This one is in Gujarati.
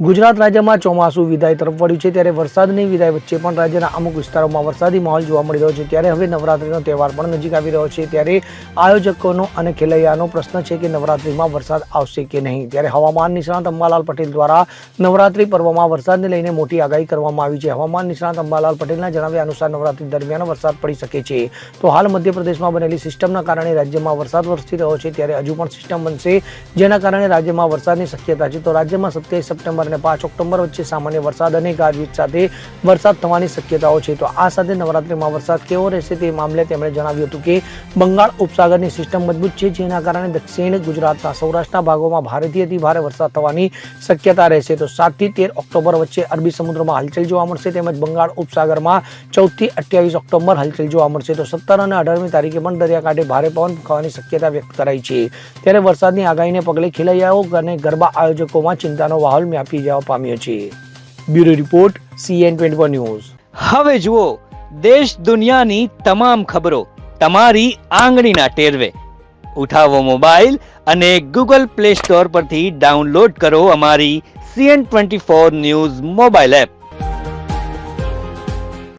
ગુજરાત રાજ્યમાં ચોમાસું વિદાય તરફ વળ્યું છે ત્યારે વરસાદની વિદાય વચ્ચે પણ રાજ્યના અમુક વિસ્તારોમાં વરસાદી માહોલ જોવા મળી રહ્યો છે. ત્યારે હવે નવરાત્રીનો તહેવાર પણ નજીક આવી રહ્યો છે. ત્યારે આયોજકોનો અને ખેલૈયાનો પ્રશ્ન છે કે નવરાત્રીમાં વરસાદ આવશે કે નહીં? ત્યારે હવામાન નિષ્ણાત અંબાલાલ પટેલ દ્વારા નવરાત્રી પર્વમાં વરસાદને લઈને મોટી આગાહી કરવામાં આવી છે. હવામાન નિષ્ણાત અંબાલાલ પટેલના જણાવ્યા અનુસાર નવરાત્રી દરમિયાન વરસાદ પડી શકે છે. તો હાલ મધ્યપ્રદેશમાં બનેલી સિસ્ટમના કારણે રાજ્યમાં વરસાદ વરસી રહ્યો છે. ત્યારે હજુ પણ સિસ્ટમ બનશે, જેના કારણે રાજ્યમાં વરસાદની શક્યતા છે. તો રાજ્યમાં સત્યાવીસ સપ્ટેમ્બર અને પાંચ ઓક્ટોબર વચ્ચે સામાન્ય વરસાદ અને ગાજવીજ સાથે વરસાદ થવાની શક્યતાઓ છે. તો આ સાથે નવરાત્રિમાં વરસાદ કેવો રહેશે તે મામલે તેમણે જણાવ્યું હતું કે બંગાળ ઉપસાગરની સિસ્ટમ મજબૂત છે, જેના કારણે દક્ષિણ ગુજરાતના સૌરાષ્ટ્રના ભાગોમાં ભારેથી અતિ ભારે વરસાદ થવાની શક્યતા રહેશે. તો સાતથી તેર ઓક્ટોબર વચ્ચે અરબી સમુદ્રમાં હલચલ જોવા મળશે તેમજ બંગાળ ઉપસાગરમાં ચૌદથી અઠ્યાવીસ ઓક્ટોબર હલચલ જોવા મળશે. તો સત્તર અને અઢારમી તારીખે પણ દરિયાકાંઠે ભારે પવન ફૂંકાવાની શક્યતા વ્યક્ત કરાઈ છે. ત્યારે વરસાદની આગાહીને પગલે ખેલૈયાઓ અને ગરબા આયોજકોમાં ચિંતાનો માહોલ વ્યાપી જવા પામ્યો છે bureau report CN twenty news. હવે જુઓ, દેશ દુનિયાની તમામ ખબરો તમારી આંગળીના ટેરવે. ઉઠાવો મોબાઈલ અને ગૂગલ પ્લે સ્ટોર પરથી ડાઉનલોડ કરો અમારી CN twenty four news mobile app.